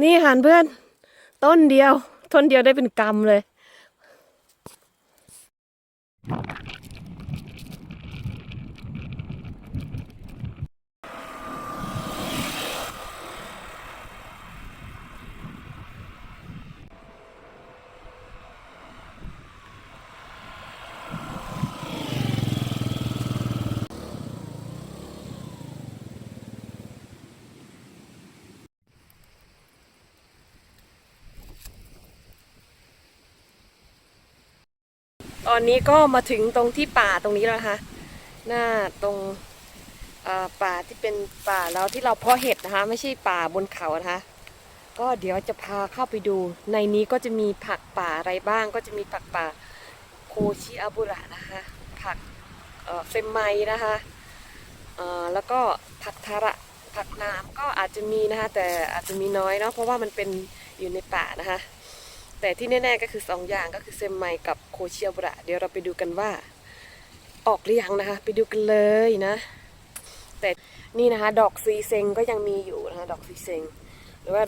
นี่หันเพื่อน ต้นเดียว ต้นเดียวได้เป็นกำเลย ตอนนี้ก็มาถึงตรงที่ป่าตรงนี้แล้วนะคะ หน้าตรงป่าที่เป็นป่าแล้วที่เราเพาะเห็ดนะคะ ไม่ใช่ป่าบนเขานะคะ ก็เดี๋ยวจะพาเข้าไปดู ในนี้ก็จะมีผักป่าอะไรบ้าง ก็จะมีผักป่าโคชิอาบุระนะคะ ผักเฟมไมนะคะแล้วก็ผักทาระผักน้ำก็อาจจะมีนะคะ แต่อาจจะมีน้อยเนาะเพราะว่ามันเป็นอยู่ในป่านะคะ แต่ที่แน่ๆก็คือ 2 อย่างก็คือเซมไมกับโคเชียบระ เดี๋ยวเราไปดูกันว่า ออกหรือยังนะคะ ไปดูกันเลยนะ แต่นี่นะคะ ดอกซีเซงก็ยังมีอยู่นะคะ ดอกซีเซงหรือว่า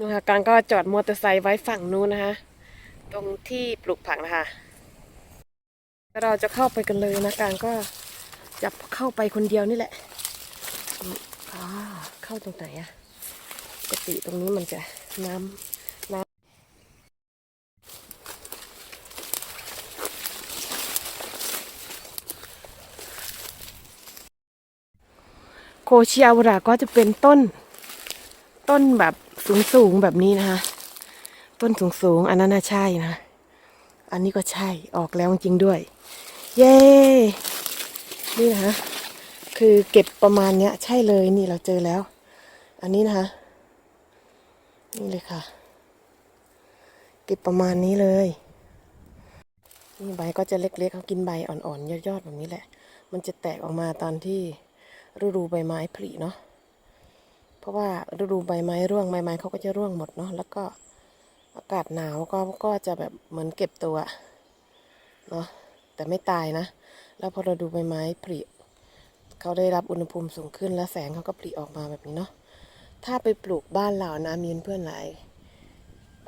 นะคะการก็จอดมอเตอร์ไซค์ไว้ฝั่งนู้นนะคะ ตรงที่ปลูกผักนะคะเราจะเข้าไปกันเลยนะการก็จะเข้าไปคนเดียวนี่แหละอืมอ่าเข้าตรงไหนอะ กติตรงนี้มันจะน้ำน้ำโคเชียวราก็จะเป็นต้น ต้นแบบสูงสูงๆแบบนี้นะคะ ต้นสูงสูงๆอันนั้นน่าใช่นะ อันนี้ก็ใช่ออกแล้วจริงด้วย เย้นี่นะคะคือเก็บประมาณเนี้ย ใช่เลยนี่เราเจอแล้ว อันนี้นะคะ นี่เลยค่ะ เก็บประมาณนี้เลย นี่ใบก็จะเล็กๆเขากินใบอ่อนๆยอดๆแบบนี้แหละ มันจะแตกออกมาตอนที่ฤดูใบไม้ผลิเนาะเพราะว่าฤดูใบไม้ร่วงใบไม้เขาก็จะร่วงหมดเนาะแล้วก็อากาศหนาวก็ก็จะแบบเหมือนเก็บตัวเนาะแต่ไม่ตายนะ แล้วพอเราดูใบไม้ผลิเขาได้รับอุณหภูมิสูงขึ้นแล้วแสงเขาก็ผลิออกมาแบบนี้เนาะ ถ้าไปปลูกบ้านเรานะมีเพื่อนหลาย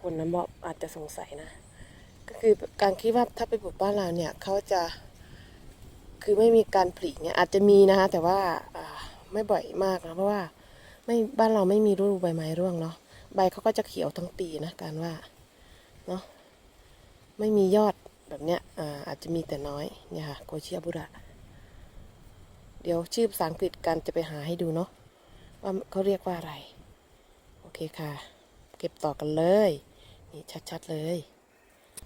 คนนะบอกอาจจะสงสัยนะ ก็คือการคิดว่าถ้าไปปลูกบ้านเราเนี่ยเขาจะคือไม่มีการผลิเนี่ยอาจจะมีนะคะแต่ว่าไม่บ่อยมากนะเพราะว่าไม่บ้านเราไม่มีฤดูใบไม้ร่วงเนาะใบเขาก็จะเขียวทั้งปีนะการว่าเนาะไม่มียอดแบบเนี้ยอาอาจจะมีแต่น้อยเนี่ยค่ะโกเชียบุระเดี๋ยวชื่อภาษาอังกฤษกันจะไปหาให้ดูเนาะ ว่าเขาเรียกว่าอะไร โอเคค่ะ เก็บต่อกันเลย นี่ชัดๆเลย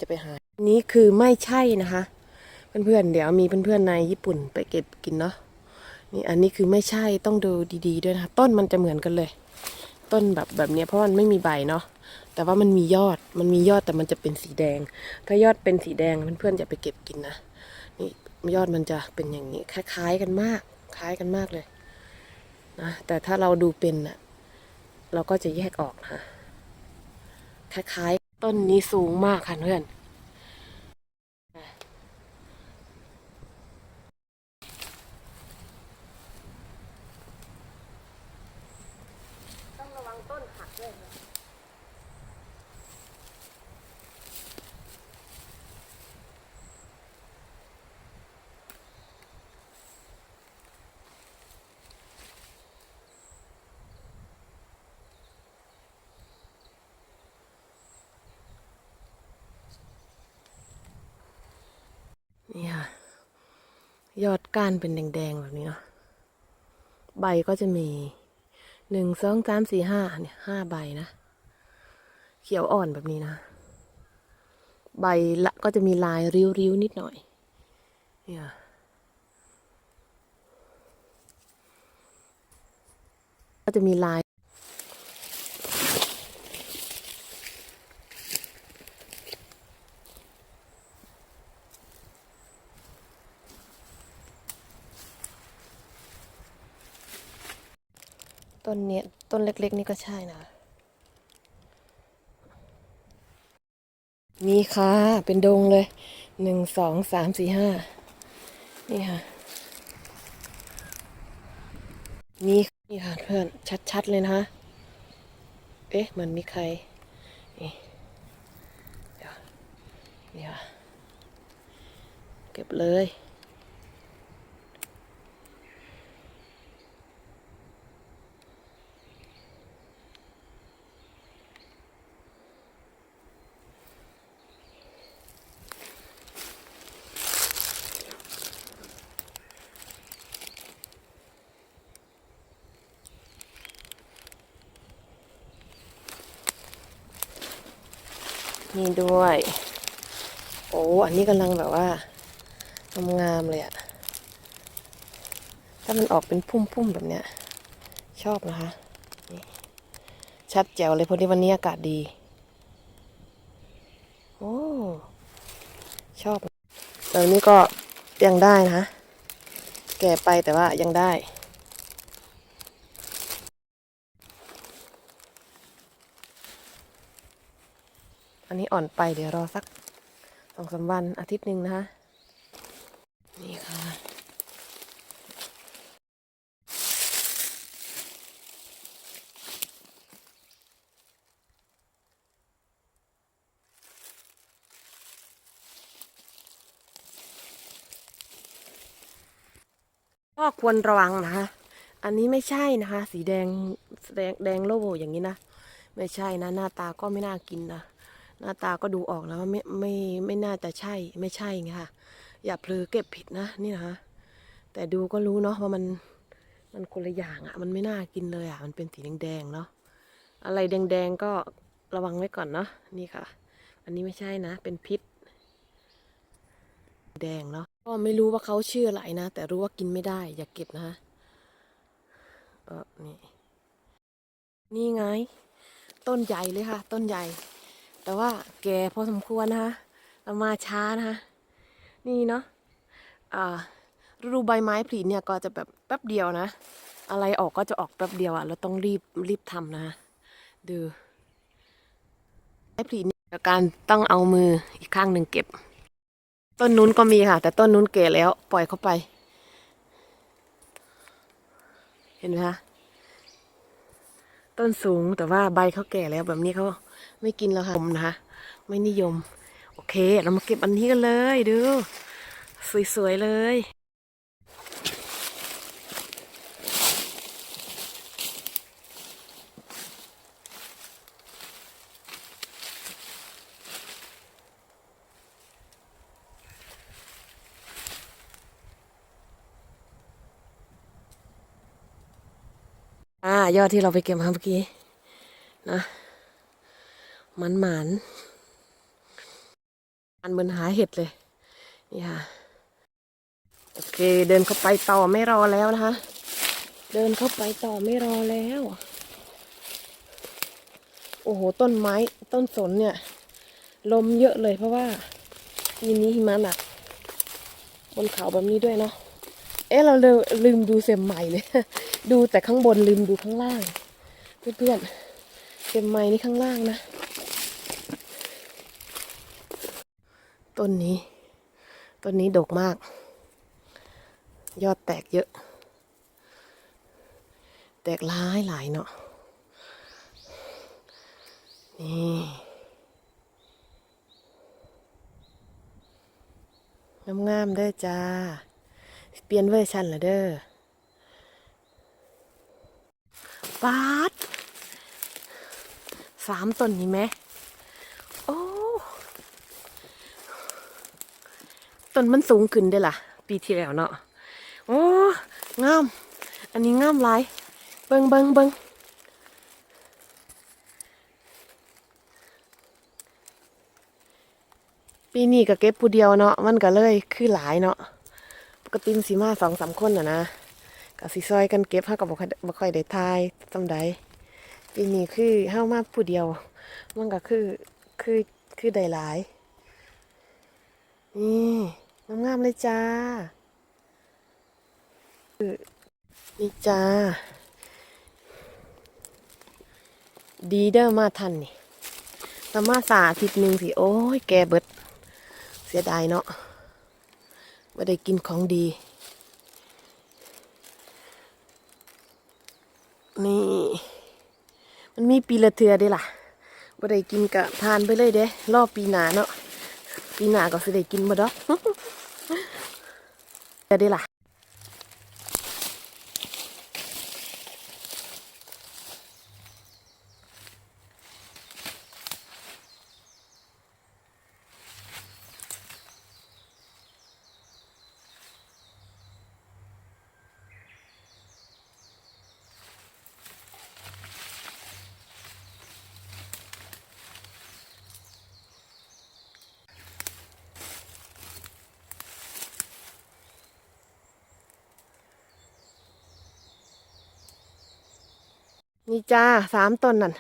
จะไปหา นี่คือไม่ใช่นะคะ เพื่อนๆ เดี๋ยวมีเพื่อนๆ ในญี่ปุ่นไปเก็บกินเนาะ นี่อันนี้คือไม่ใช่ต้องดูดีๆด้วยนะคะ ต้นมันจะเหมือนกันเลย ต้นแบบแบบนี้เพราะมันไม่มีใบเนาะ แต่ว่ามันมียอด มันมียอดแต่มันจะเป็นสีแดง ถ้ายอดเป็นสีแดงเพื่อนๆ จะไปเก็บกินนะ นี่ยอดมันจะเป็นอย่างนี้ คล้ายๆกันมาก คล้ายกันมากเลย นะแต่ถ้าเราดูเป็นน่ะเราก็จะแยกออกนะคล้ายๆ ต้นนี้สูงมากค่ะเพื่อนต้องระวังต้นหักด้วยนะ นี่ค่ะ ยอดก้านเป็นแดงๆ แบบนี้เนาะใบก็จะมีหนึ่งสองสามสี่ห้าเนี่ยห้าใบนะ เขียวอ่อนแบบนี้นะ ใบละก็จะมีลายริ้วๆ นิดหน่อยเนี่ยก็จะมีลาย นเนี้ยต้นเล็ก ๆ นี่ก็ใช่นะ นี่ค่ะ เป็นดงเลยหนึ่งสองสามสี่ห้านี่ค่ะ นี่นี่ค่ะเพื่อนชัด ๆ เลยนะคะเอ๊ะเหมือนมีใคร นี่เดี๋ยวเดี๋ยวเก็บเลย นี่ ด้วย โอ้ อันนี้กำลังแบบว่างามๆเลยอะถ้ามันออกเป็นพุ่มๆแบบเนี้ย ชอบนะคะ ชัดแจ๋วเลยเพราะที่วันนี้อากาศดี โอ้ ชอบแต่อันนี้ก็ยังได้นะ แก่ไปแต่ว่ายังได้ อ่อนไปเดี๋ยวรอสักสองสามวันอาทิตย์หนึ่งนะคะ นี่ค่ะ ก็ควรระวังนะคะ อันนี้ไม่ใช่นะคะ สีแดงแดงแดงโลโบอย่างนี้นะ ไม่ใช่นะ หน้าตาก็ไม่น่ากินนะ หน้าตาก็ดูออกแล้วว่าไม่ไม่ไม่น่าจะใช่ไม่ใช่ไงค่ะ อย่าเพลอเก็บผิดนะนี่นะคะแต่ดูก็รู้เนาะว่ามันมันคนละอย่างอะ่ะ มันไม่น่ากินเลยอะ่ะ มันเป็นสีแดงๆเนาะอะไรแดงๆก็ระวังไว้ก่อนเนาะนี่ค่ะ อันนี้ไม่ใช่นะ เป็นพิษ แดงเนาะก็ไม่รู้ว่าเขาชื่ออะไรนะ แต่รู้ว่ากินไม่ได้ อย่าเก็บนะคะเออนี่นี่ไง ต้นใหญ่เลยค่ะ ต้นใหญ่ แต่ว่าแก่พอสมควรนะคะ เรามาช้านะคะ นี่เนาะอ่าฤดูใบไม้ผลิเนี่ยก็จะแบบแป๊บเดียวนะ อะไรออกก็จะออกแป๊บเดียวอะ่ะ เราต้องรีบรีบทำนะคะดูไม้ผลิเนี่ยการต้องเอามืออีกข้างหนึ่งเก็บ ต้นนู้นก็มีค่ะ แต่ต้นนู้นแก่แล้ว ปล่อยเข้าไป เห็นไหมคะต้นสูงแต่ว่าใบเขาแก่แล้วแบบนี้เขา ไม่กินแล้วค่ะผมนะคะ ไม่นิยม โอเค เรามาเก็บอันนี้กันเลยดู สวย ๆ เลยอ่ายอดที่เราไปเก็บมาเมื่อกี้นะ มันหมานมันเหมือนหาเห็ดเลย นี่ค่ะ โอเค เดินเข้าไปต่อไม่รอแล้วนะคะ เดินเข้าไปต่อไม่รอแล้ว โอ้โห ต้นไม้ต้นสนเนี่ย ลมเยอะเลยเพราะว่ามีนี้หิมะหนักบนเขาแบบนี้ด้วยเนาะ เอ๊ะ เราลลืมดูเซมใหม่เลย ดูแต่ข้างบนลืมดูข้างล่าง เพื่อนๆเซมใหม่นี่ข้างล่างนะ ต้นนี้ ต้นนี้ดกมาก ยอดแตกเยอะ แตกหลายหลายเนาะนี่งามๆเด้อจ้า เปลี่ยนเวอร์ชันละเด้อปาดสามต้นนี่ไหม โอ้ ต้นมันสูงขึ้นได้อล่ะ ปีที่แล้วเนาะโอ้งาม อันนี้งามหลาย เบิงเบิงเบิงปีนี้ก็เก็บผู้เดียวเนาะมันก็เลยคือหลายเนาะปกติสิมาสองสามคนน่ะนะก็สิซอยกันเก็บเฮาก็บ่ค่อยบ่ค่อยได้ทายซำใดปีนี้คือเฮามาผู้เดียว มันก็คือคือคือได้หลายนี่ งามๆเลยจ้านี่จ้า ดีเด้อมาทันนี่ตมาสาทิตหนึ่งสิ โอ้ย แกเบิด เสียดายเนาะไม่ได้กินของดี นี่ มันมีปีละเทือเด้ล่ะบ่ได้กินกะทานไปเลยเด้รอบปีหนาเนาะ ปีหนาก็สิได้กินบ่ดอก เนี่จ้าสามต้นนั่น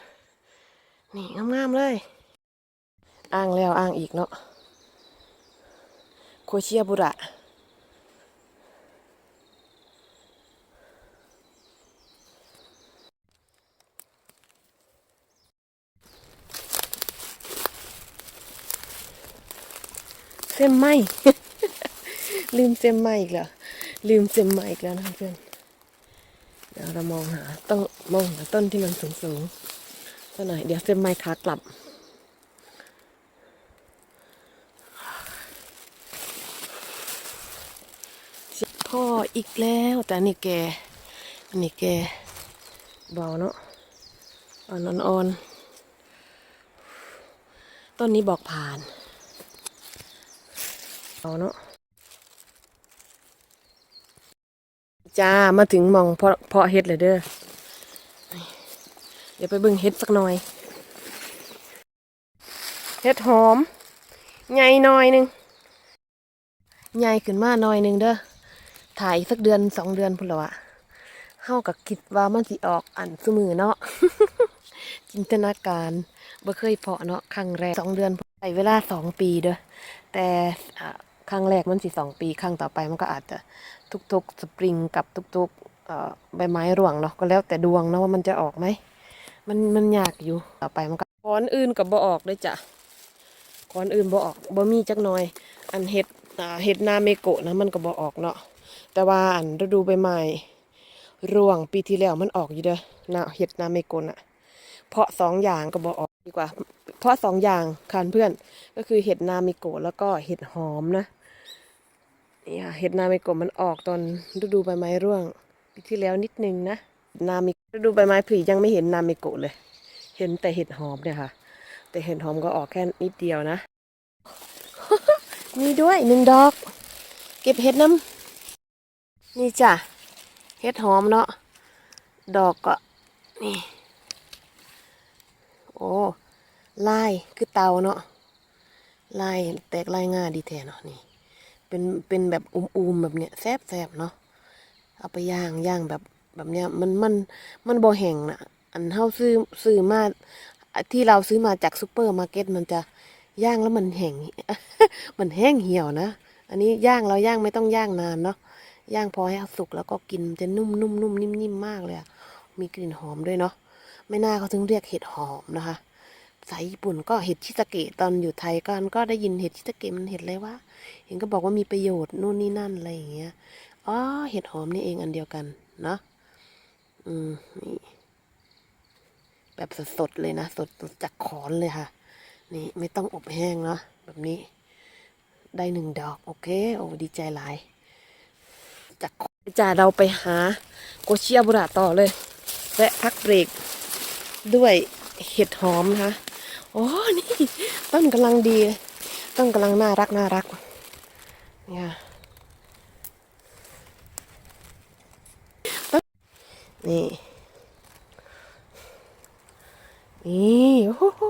นี่งามๆเลย อ้างแล้วอ้างอีกเนาะ โคเชียบุระเส้นไหมลืมเส้นไหมอีกแล้ว ลืมเส้นไหมอีกแล้วนะเพื่อนเดี๋ยวเรามองหาต้อง มองต้นที่มันสูงสูงสักหน่อยเดี๋ยวเส้นไม้ขากลับเสียพ่ออีกแล้วแต่นี่แกอันนี้แกเบาเนาะอ่อนอ่อนๆต้นนี้บอกผ่านเบาเนาะจ้ามาถึงมองเพาะเพาะเฮ็ดเลยเด้อ เดี๋ยวไปบิ่งเฮ็ดสักหน่อย เฮ็ดหอม ใหญ่หน่อยหนึงใหญ่ขึ้นมาหน่อยหนึงเด้อ ถ่ายสักเดือนสองเดือนพุ่นละวะเฮากับคิดว่ามันสิออกอันสมือเนาะ จินตนาการบ่เคยเพาะเนาะครั้งแรกสองเดือนใช้เวลาสองปีเด้อ แต่ครั้งแรกมันสิสองปี ครั้งต่อไปมันก็อาจจะทุกๆสปริงกับทุกๆใบไม้ร่วงเนาะก็แล้วแต่ดวงเนาะว่ามันจะออกไหม มันมันยากอยู่ต่อไปมันก็ก้อนอื่นกับบ่ออกเลยจ้ะก้อนอื่นบ่ออกบ่มีจักหน่อย อันเห็ดอ่าเห็ดนาเมโกะนะมันก็บ่ออกเนาะแต่ว่าอันฤดูใบไม้ร่วงปีที่แล้วมันออกอยู่เด้อนะเห็ดนาเมโกะน่ะ เพาะสองอย่างก็บ่ออกดีกว่า เพาะสองอย่างคันเพื่อนก็คือเห็ดนาเมโกะแล้วก็เห็ดหอมนะนี่ค่ะเห็ดนาเมโกะมันออกตอนฤดูใบไม้ร่วงปีที่แล้วนิดนึงนะ นามิดูใบไม้ผลิยังไม่เห็นนาเมโกะเลย เห็นแต่เห็ดหอมเนี่ยค่ะ แต่เห็ดหอมก็ออกแค่นิดเดียวนะ มีด้วยหนึ่งดอก เก็บเห็ดน้ำนี่จ้ะเห็ดหอมเนาะดอกก็นี่โอ้ลายคือเตาเนาะลายแตกลายง่าดีแท้เนาะนี่ เป็นเป็นแบบอุ้มๆแบบเนี้ยแซบแซบๆเนาะเอาไปย่างย่างแบบ แบบเนี้ยมันมันมันบ่แห้งนะอันเฮาซื้อซื้อมาที่เราซื้อมาจากซูเปอร์มาร์เก็ตมันจะย่างแล้วมันแห้งมันแห้งเหี่ยวนะ อันนี้ย่างเราย่างไม่ต้องย่างนานเนาะย่างพอให้สุกแล้วก็กินจะนุ่มนุ่มนุ่มนิ่มนิ่มมากเลยอะมีกลิ่นหอมด้วยเนาะไม่น่าเขาถึงเรียกเห็ดหอมนะคะสายญี่ปุ่นก็เห็ดชิตาเกะตอนอยู่ไทยกันก็ได้ยินเห็ดชิตาเกะมันเห็ดอะไรวะเห็นก็บอกว่ามีประโยชน์นู่นนี่นั่นอะไรอย่างเงี้ยอ๋อเห็ดหอมนี่เองอันเดียวกันเนาะ อืมนี่แบบสดๆเลยนะสดจากขอนเลยค่ะ นี่ไม่ต้องอบแห้งเนาะแบบนี้ ได้หนึ่งดอกโอเค โอ้ดีใจหลาย จากขอนจ่าเราไปหาโกเชียบุระต่อเลย และพักเบรกด้วยเห็ดหอมนะคะโอ้นี่ต้นกำลังดี ต้นกำลังน่ารักน่ารักเนี่ย นี่ นี่โอ้โห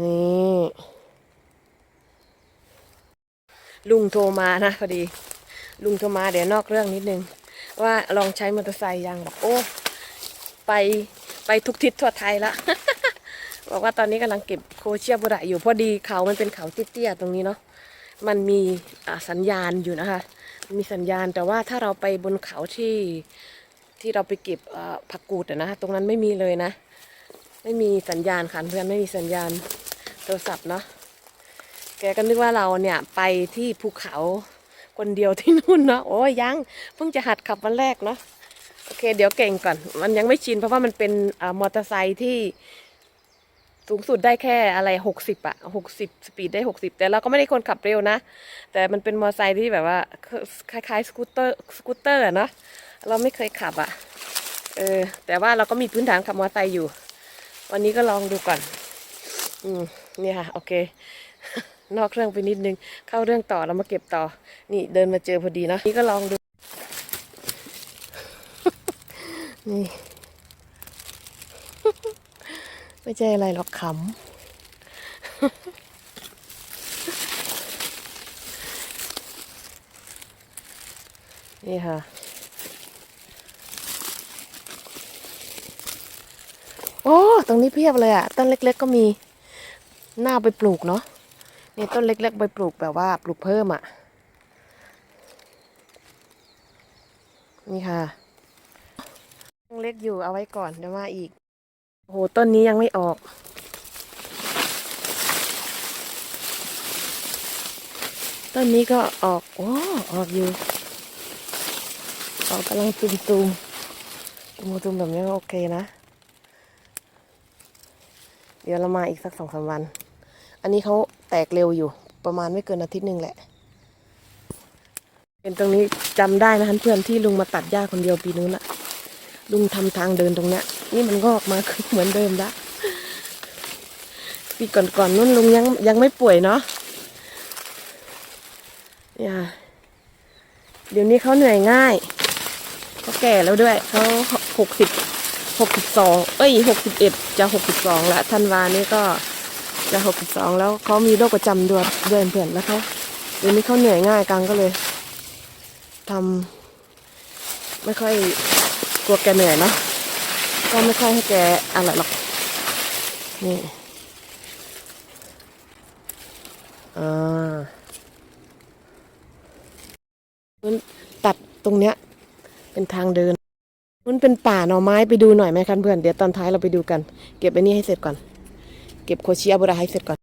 นี่ลุงโทรมานะพอดี ลุงโทรมาเดี๋ยวนอกเรื่องนิดนึง ว่าลองใช้มอเตอร์ไซค์ยังบอกโอ้ไปไปทุกทิศทั่วไทยละบอกว่าตอนนี้กำลังเก็บโคเชียบุระอยู่พอดีเขามันเป็นเขาเตี้ยๆตรงนี้เนาะมันมีสัญญาณอยู่นะคะ มีสัญญาณแต่ว่าถ้าเราไปบนเขาที่ที่เราไปเก็บผักกูดนะตรงนั้นไม่มีเลยนะ ไม่มีสัญญาณค่ะเพื่อนไม่มีสัญญาณโทรศัพท์เนาะแกก็นึกว่าเราเนี่ยไปที่ภูเขาคนเดียวที่นู่นเนาะโอ้ยยังเพิ่งจะหัดขับวันแรกเนาะโอเค เดี๋ยวเก่งก่อน มันยังไม่ชินเพราะว่ามันเป็นอมอเตอร์ไซค์ที่ สูงสุดได้แค่อะไรหกสิบอะหกสิบสปีดได้หกสิบแต่เราก็ไม่ได้คนขับเร็วนะ แต่มันเป็นมอเตอร์ไซค์ที่แบบว่า คล้ายๆสกูตเตอร์สกูตเตอร์อะเนาะเราไม่เคยขับอะเออแต่ว่าเราก็มีพื้นฐานขับมอเตอร์ไซค์อยู่ วันนี้ก็ลองดูก่อน อืมนี่ค่ะ โอเค นอกเรื่องไปนิดนึง เข้าเรื่องต่อเรามาเก็บต่อ นี่เดินมาเจอพอดีนะนี่ก็ลองดู นี่ ไม่ใช่อะไรหรอกขำนี่ค่ะ โอ้ ตรงนี้เพียบเลยอะต้นเล็ก ๆ ก็มี หน้าไปปลูกเนาะ นี่ต้นเล็ก ๆ ไปปลูกแบบว่าปลูกเพิ่มอะนี่ค่ะยังเล็กอยู่เอาไว้ก่อนเดี๋ยวมาอีก โอ้โห ต้นนี้ยังไม่ออก ต้นนี้ก็ออก โอ้ ออกอยู่ ออกกำลังตุมตุมตุมตุมๆแบบนี้ก็โอเคนะ เดี๋ยวเรามาอีกสักสองสามวัน อันนี้เขาแตกเร็วอยู่ ประมาณไม่เกินอาทิตย์หนึ่งแหละ เป็นตรงนี้จำได้นะเพื่อนที่ลุงมาตัดหญ้าคนเดียวปีนู้นอะลุงทำทางเดินตรงเนี้ย นี่มันงอกมาเหมือนเดิมละปีก่อนๆนู้นลุงยังยังไม่ป่วยเนาะเนี่ยเดี๋ยวนี้เขาเหนื่อยง่ายเขาแก่แล้วด้วยเขาหกสิบหกสิบสองเอ้ยหกสิบเอ็ดจะหกสิบสองละธันวานี่ก็จะหกสิบสองแล้วเขามีโรคประจำด้วยด้วยเพื่อนแล้วเขาเดี๋ยวนี้เขาเหนื่อยง่ายกังก็เลยทำไม่ค่อยกลัวแกเหนื่อยเนาะ ก็ไม่ค่อยให้แกอะไรหรอก นี่ อ่ามันตัดตรงเนี้ย เป็นทางเดิน มันเป็นป่าหน่อไม้ไปดูหน่อยไหมคะเพื่อน เดี๋ยวตอนท้ายเราไปดูกัน เก็บไอ้นี่ให้เสร็จก่อน เก็บโคชิอาบุระให้เสร็จก่อน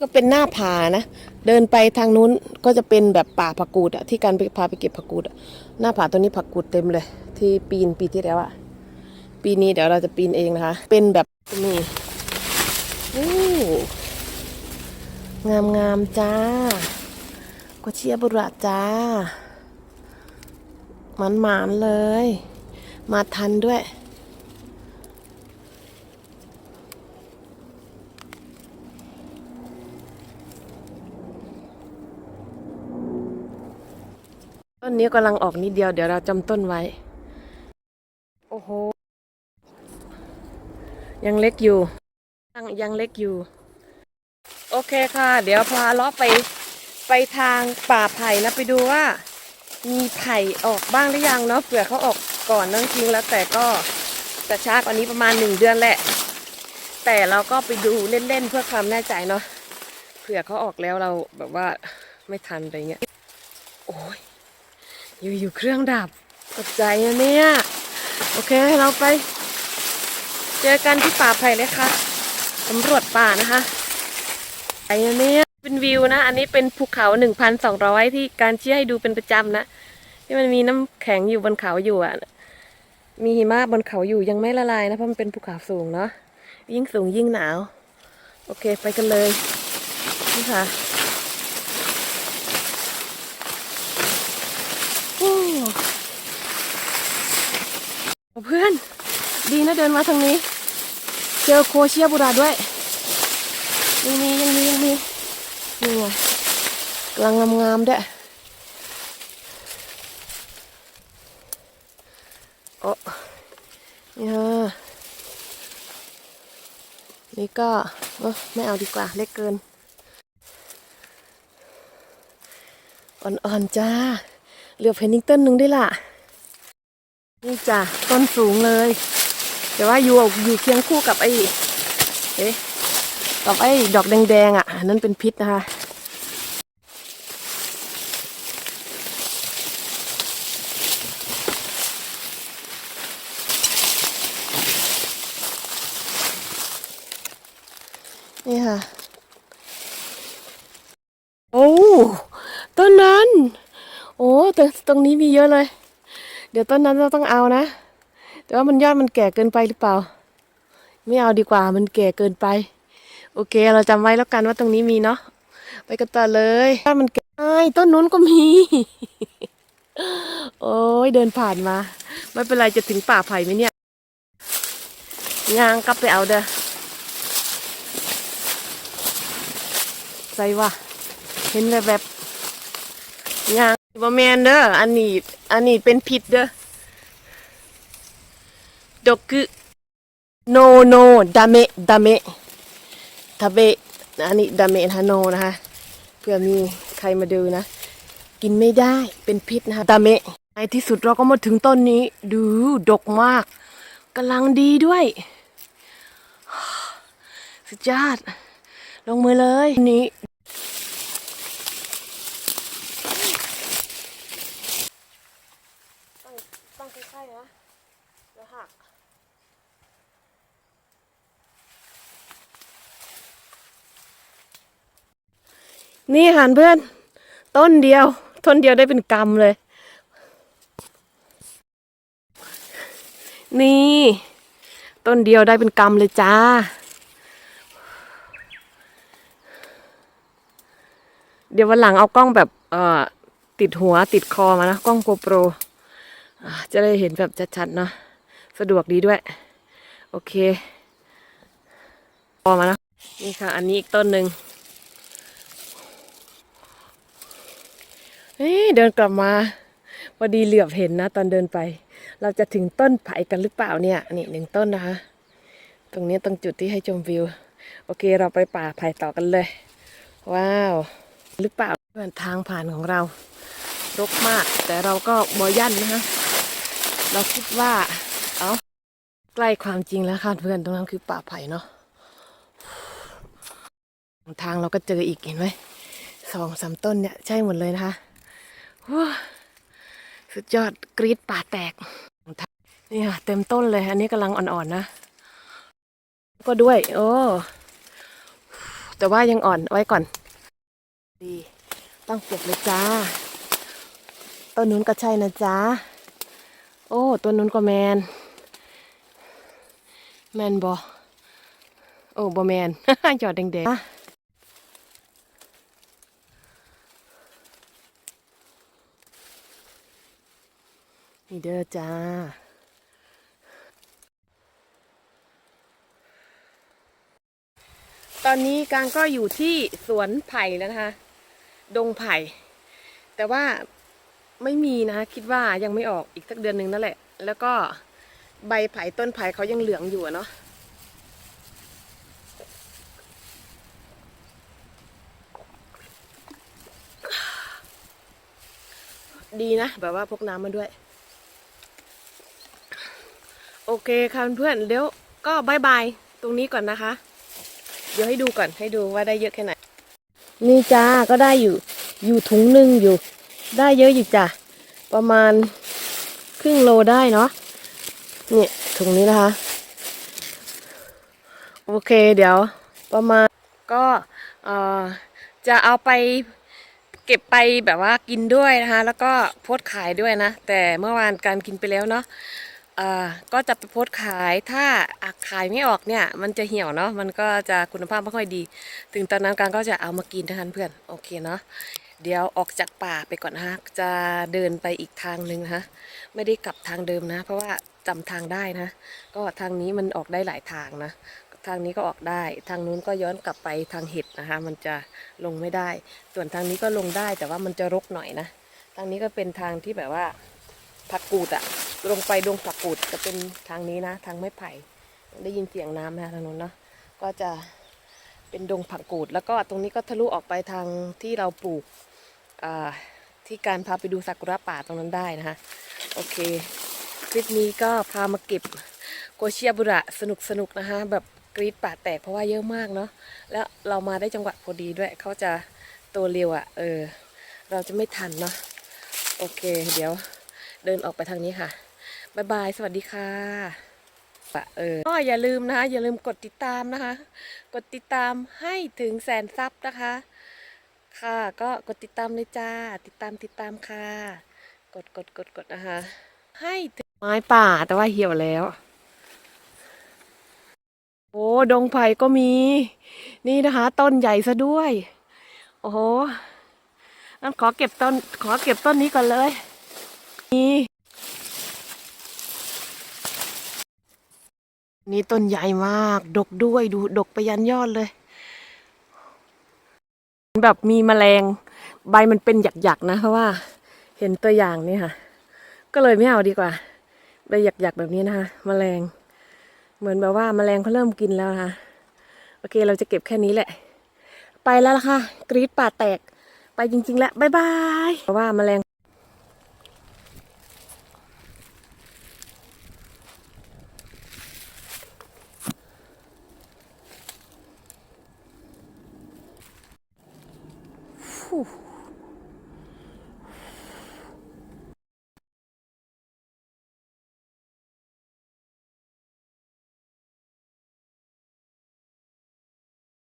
ก็เป็นหน้าผานะ เดินไปทางนู้นก็จะเป็นแบบป่าผักกูดอะที่การไปพาไปเก็บผักกูดอะหน้าผาตัวนี้ผักกูดเต็มเลย ที่ปีนปีที่แล้วอะ ปีนี้เดี๋ยวเราจะปีนเองนะคะ เป็นแบบนี่โอ้งามงามจ้าโคชิอาบุระจ้าหมันหมานเลย มาทันด้วยต้นนี้กำลังออกนิดเดียวเดี๋ยวเราจำต้นไว้ โอ้โห ยังเล็กอยู่ยังยังเล็กอยู่ โอเคค่ะ เดี๋ยวพาลาะไปไปทางป่าไผ่นะไปดูว่า มีไผ่ออกบ้างหรือยังเนาะเผื่อเขาออกก่อนนั่งจริงแล้วแต่ก็จะช้ากว่านี้ประมาณหนึ่งเดือนแหละ แต่เราก็ไปดูเล่นๆเพื่อความแน่ใจเนาะเผื่อเขาออกแล้วเราแบบว่าไม่ทันอะไรเงี้ยโอ้ยอยู่อยู่ๆเครื่องดับตกใจนะเนี่ย โอเคเราไป เจอกันที่ป่าไผ่เลยค่ะสำรวจป่านะคะไอ้เนี่ยเป็นวิวนะ อันนี้เป็นภูเขาหนึ่งพันสองร้อยที่การเชี้ให้ดูเป็นประจำนะที่มันมีน้ำแข็งอยู่บนเขาอยู่อะ มีหิมะบนเขาอยู่ยังไม่ละลายนะเพราะมันเป็นภูเขาสูงเนาะยิ่งสูงยิ่งหนาว โอเคไปกันเลยนี่ค่ะโอ้เพื่อน ดีนะเดินมาทางนี้ เจอโคเชียบุราด้วยยังมียังมียังมีนี่ไงกำลังงามๆด้วยโอ้นี่ฮะนี่ก็ไม่เอาดีกว่าเล็กเกิน อ่อนๆจ้า เหลือเพนนิงต้นหนึ่งได้ล่ะนี่จ้ะต้นสูงเลย แต่ว่าอยู่อยู่เคียงคู่กับไอ้เอ๊ะกับไอ้ดอกแดงๆอะนนั้นเป็นพิษนะคะ นี่ค่ะ โอ้ต้นนั้น โอ้ตรงนี้มีเยอะเลย เดี๋ยวต้นนั้นเราต้องเอานะ แต่ว่ามันยอดมันแก่เกินไปหรือเปล่า ไม่เอาดีกว่ามันแก่เกินไป โอเค เราจำไว้แล้วกันว่าตรงนี้มีเนาะไปกันต่อเลยถ้ามันแก่อ้ายต้นนู้นก็มี โอ้ยเดินผ่านมา ไม่เป็นไรจะถึงป่าไผ่ไหมเนี่ยยางกลับไปเอาเด้อใส่ว่าเห็นแบบแบบยางบะแมนเด้ออันนี้ อันนี้เป็นผิดเด้อ ดอกคือ no no ดาเมะดาเมะทาเบะอันนี้ดาเมะนะโนนะคะเพื่อมีใครมาดูนะ กินไม่ได้เป็นพิษนะคะดาเมะในที่สุดเราก็มาถึงต้นนี้ ดูดกมากกำลังดีด้วย สุดยอด ลงมือเลยนี้ ตั้งตั้งใกล้ๆนะเดี๋ยวหัก นี่หันเพื่อน ต้นเดียว ต้นเดียวได้เป็นกำเลย นี่ ต้นเดียวได้เป็นกำเลยจ้า เดี๋ยววันหลังเอากล้องแบบเอ่อติดหัวติดคอมานะ กล้องโกโปรจะได้เห็นแบบชัดๆเนาะสะดวกดีด้วย โอเคพอมานะนี่ค่ะ อันนี้อีกต้นหนึ่ง ฮ้เดินกลับมาพอดีเหลือบเห็นนะ ตอนเดินไป เราจะถึงต้นไผ่กันหรือเปล่าเนี่ย นี่หนึ่งต้นนะคะ ตรงนี้ตรงจุดที่ให้ชมวิว โอเคเราไปป่าไผ่ต่อกันเลย ว้าว หรือเปล่าเป็นทางผ่านของเรา รกมาก แต่เราก็บอยันนะคะเราคิดว่า เอาใกล้ความจริงแล้วค่ะเพื่อนตรงนั้นคือป่าไผ่เนาะทางเราก็เจออีกเห็นไหมสองสามต้นเนี่ยใช่หมดเลยนะคะ สุดยอดกรีดป่าแตกนี่ค่ะเต็มต้นเลย อันนี้กำลังอ่อนๆนะ ก็ด้วย โอ้ แต่ว่ายังอ่อนไว้ก่อน ดีต้องเก็บเลยจ้า ต้นนู้นก็ใช่นะจ๊ะโอ้ต้นนู้นก็แมน แมนบอโอ้บอแมน หยอดแดงๆ นี่เด้อจ้าตอนนี้กางก็อยู่ที่สวนไผ่แล้วนะคะ ดงไผ่ แต่ว่าไม่มีนะคิดว่ายังไม่ออกอีกสักเดือนหนึ่งนั่นแหละ แล้วก็ใบไผ่ต้นไผ่เขายังเหลืองอยู่เนาะดีนะ แบบว่าพกน้ำมาด้วย อเคค่ะเพื่อนเดี๋ยวก็บายบายตรงนี้ก่อนนะคะ เดี๋ยวให้ดูก่อนให้ดูว่าได้เยอะแค่ไหน นี่จ้าก็ได้อยู่อยู่ถุงหนึ่งอยู่ ได้เยอะอยู่จ้ะประมาณครึ่งโลได้เนาะเนี่ยถุงนี้นะคะ โอเคเดี๋ยวประมาณก็จะเอาไปเก็บไปแบบว่ากินด้วยนะคะ แล้วก็โพสขายด้วยนะ แต่เมื่อวานการกินไปแล้วเนาะ ก็จะไปโพสขายถ้าขายไม่ออกเนี่ย มันจะเหี่ยวเนาะมันก็จะคุณภาพไม่ค่อยดี ถึงตอนนั้นการก็จะเอามากินนะคะเพื่อนโอเคเนาะเดี๋ยวออกจากป่าไปก่อนนะจะเดินไปอีกทางหนึ่งนะคะไม่ได้กลับทางเดิมนะ เพราะว่าจำทางได้นะ ก็ทางนี้มันออกได้หลายทางนะ ทางนี้ก็ออกได้ ทางนู้นก็ย้อนกลับไปทางเห็ดนะคะ มันจะลงไม่ได้ ส่วนทางนี้ก็ลงได้แต่ว่ามันจะรกหน่อยนะ ทางนี้ก็เป็นทางที่แบบว่า ผักกูดอะลงไปดงผักกูดจะเป็นทางนี้นะ ทางไม้ไผ่ได้ยินเสียงน้ำนะทางนู้นเนาะก็จะเป็นดงผักกูด แล้วก็ตรงนี้ก็ทะลุออกไปทางที่เราปลูกที่การพาไปดูซากุระป่าตรงนั้นได้นะคะโอเค คลิปนี้ก็พามาเก็บโกเชียบุระสนุกสนุกนะคะแบบกรีดป่าแตกเพราะว่าเยอะมากเนาะแล้วเรามาได้จังหวะพอดีด้วยเขาจะโตเร็วอะ่ะเออ เราจะไม่ทันเนาะโอเค เดี๋ยว เดินออกไปทางนี้ค่ะบายบาย สวัสดีค่ะปะเออก็อย่าลืมนะคะอย่าลืมกดติดตามนะคะ กดติดตามให้ถึงแสนซับนะคะ ค่ะ ก็กดติดตามเลยจ้า ติดตามติดตามค่ะ กดกดกดกดนะคะ ให้ถึงไม้ป่าแต่ว่าเหี่ยวแล้ว โอ้ดงไผ่ก็มี นี่นะคะ ต้นใหญ่ซะด้วย โอ้โหงั้นขอเก็บต้น ขอเก็บต้นนี้ก่อนเลย นี่นี่ต้นใหญ่มาก ดกด้วยดูดกไปยันยอดเลย แบบมีแมลง ใบมันเป็นหยักๆนะเพราะว่า เห็นตัวอย่างนี่ค่ะ ก็เลยไม่เอาดีกว่าใบหยักๆแบบนี้นะคะแมลง เหมือนแบบว่าแมลงเขาเริ่มกินแล้วนะคะโอเคเราจะเก็บแค่นี้แหละ ไปแล้วล่ะค่ะ กรีดป่าแตก ไปจริงๆแล้วบ๊ายบายเพราะว่าแมลง